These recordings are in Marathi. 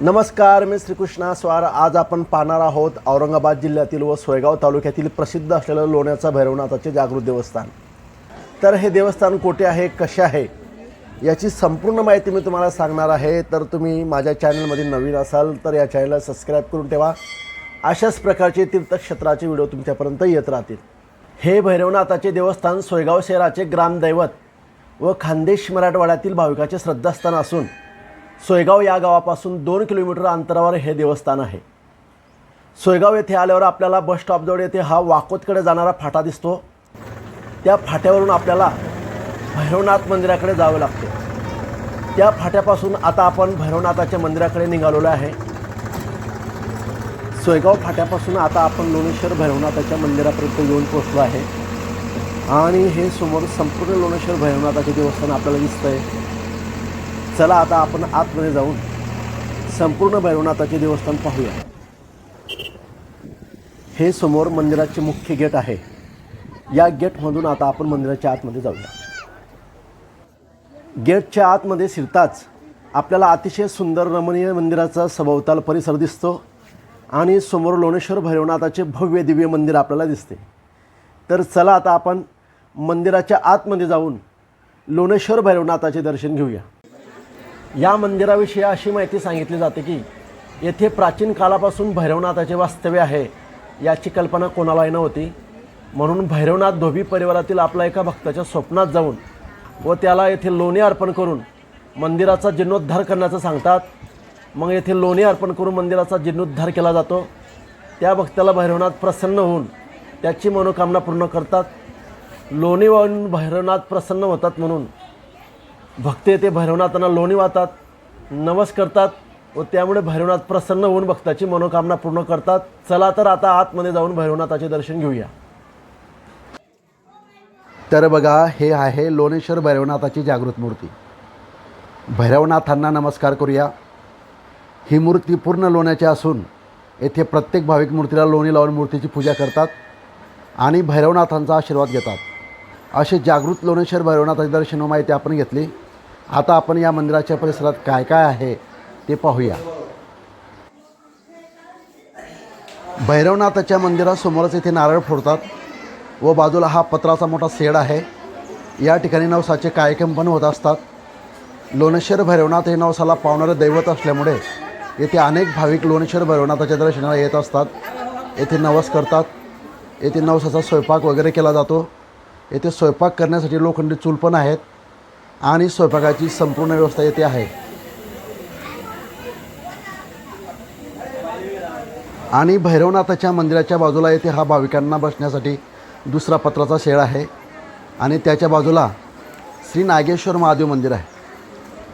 नमस्कार मी श्रीकृष्णा स्वार आज आपण पाहणार आहोत औरंगाबाद जिल्ह्यातील व सोयगाव तालुक्यातील प्रसिद्ध असलेलं लोण्याचं भैरवनाथाचे जागृत देवस्थान. तर हे देवस्थान कोठे आहे कसे आहे याची संपूर्ण माहिती मी तुम्हाला सांगणार आहे. तर तुम्ही माझ्या चॅनलमध्ये नवीन असाल तर या चॅनलला सबस्क्राईब करून ठेवा. अशाच प्रकारचे तीर्थक्षेत्राचे व्हिडिओ तुमच्यापर्यंत येत राहतील. हे भैरवनाथाचे देवस्थान सोयगाव शहराचे ग्रामदैवत व खानदेश मराठवाड्यातील भाविकाचे श्रद्धास्थान असून सोयगाव या गावापासून दोन किलोमीटर अंतरावर हे देवस्थान आहे. सोयगाव येथे आल्यावर आपल्याला बस स्टॉपजवळ येथे हा वाकोतकडे जाणारा फाटा दिसतो. त्या फाट्यावरून आपल्याला भैरवनाथ मंदिराकडे जावं लागते. त्या फाट्यापासून आता आपण भैरवनाथाच्या मंदिराकडे निघालेलो आहे. सोयगाव फाट्यापासून आता आपण लोणेश्वर भैरवनाथाच्या मंदिरापर्यंत येऊन पोचलो आहे. आणि हे समोर संपूर्ण लोणेश्वर भैरवनाथाचे देवस्थान आपल्याला दिसतं आहे चला आता आपण आतमध्ये जाऊन संपूर्ण भैरवनाथाचे देवस्थान पाहूया. हे समोर मंदिराचे मुख्य गेट आहे. या गेटमधून आता आपण मंदिराच्या आतमध्ये जाऊया. गेटच्या आतमध्ये शिरताच आपल्याला अतिशय सुंदर रमणीय मंदिराचा सभोवताल परिसर दिसतो आणि समोर लोणेश्वर भैरवनाथाचे भव्य दिव्य मंदिर आपल्याला दिसते. तर चला आता आपण मंदिराच्या आतमध्ये जाऊन लोणेश्वर भैरवनाथाचे दर्शन घेऊया. या मंदिराविषयी अशी माहिती सांगितली जाते की येथे प्राचीन काळापासून भैरवनाथाचे वास्तव्य आहे याची कल्पना कोणालाही नव्हती. म्हणून भैरवनाथ धोबी परिवारातील आपल्या एका भक्ताच्या स्वप्नात जाऊन व त्याला येथे लोणी अर्पण करून मंदिराचा जीर्णोद्धार करण्याचं सांगतात. मग येथे लोणी अर्पण करून मंदिराचा जीर्णोद्धार केला जातो. त्या भक्ताला भैरवनाथ प्रसन्न होऊन त्याची मनोकामना पूर्ण करतात. लोणी वाहून भैरवनाथ प्रसन्न होतात म्हणून भक्त येथे भैरवनाथांना लोणी वाहतात नवस करतात व त्यामुळे भैरवनाथ प्रसन्न होऊन भक्ताची मनोकामना पूर्ण करतात. चला तर आता आतमध्ये जाऊन भैरवनाथाचे दर्शन घेऊया. तर बघा हे आहे लोणेश्वर भैरवनाथाची जागृत मूर्ती. भैरवनाथांना नमस्कार करूया. ही मूर्ती पूर्ण लोण्याची असून येथे प्रत्येक भाविक मूर्तीला लोणी लावून मूर्तीची पूजा करतात आणि भैरवनाथांचा आशीर्वाद घेतात. असे जागृत लोणेश्वर भैरवनाथाचे दर्शन माहिती आपण घेतली. आता आपण या मंदिराच्या परिसरात काय काय आहे ते पाहूया. भैरवनाथाच्या मंदिरासमोरच इथे नारळ फोडतात व बाजूला हा पत्राचा मोठा शेड आहे. या ठिकाणी नवसाचे कार्यक्रम पण होत असतात. लोणेश्वर भैरवनाथ हे नवसाला पावणारे दैवत असल्यामुळे येथे अनेक भाविक लोणेश्वर भैरवनाथाच्या दर्शनाला येत असतात. येथे नवस करतात. येथे नवसाचा स्वयंपाक वगैरे केला जातो. येथे स्वयंपाक करण्यासाठी लोखंडी चूल पण आहेत. आणि स्वयंपाकाची संपूर्ण व्यवस्था येथे आहे. आणि भैरवनाथाच्या मंदिराच्या बाजूला येथे हा भाविकांना बसण्यासाठी दुसरा पत्राचा शेळ आहे. आणि त्याच्या बाजूला श्री नागेश्वर महादेव मंदिर आहे.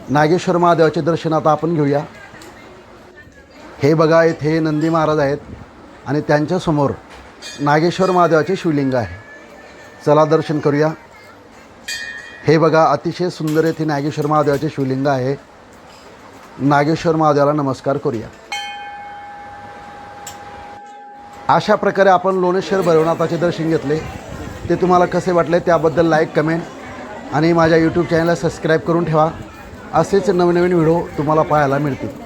नागेश्वर महादेवाचे दर्शन आता आपण घेऊया. हे बघा येथे नंदी महाराज आहेत आणि त्यांच्यासमोर नागेश्वर महादेवाचे शिवलिंग आहे. चला दर्शन करूया. हे बघा अतिशय सुंदर येथे नागेश्वर महादेवाचे शिवलिंग आहे. नागेश्वर महादेवाला नमस्कार करूया. अशा प्रकारे आपण लोणेश्वर भैरवनाथाचे दर्शन घेतले. ते तुम्हाला कसे वाटले त्याबद्दल लाईक कमेंट आणि माझ्या यूट्यूब चॅनलला सबस्क्राईब करून ठेवा. असेच नवनवीन व्हिडिओ तुम्हाला पाहायला मिळतील.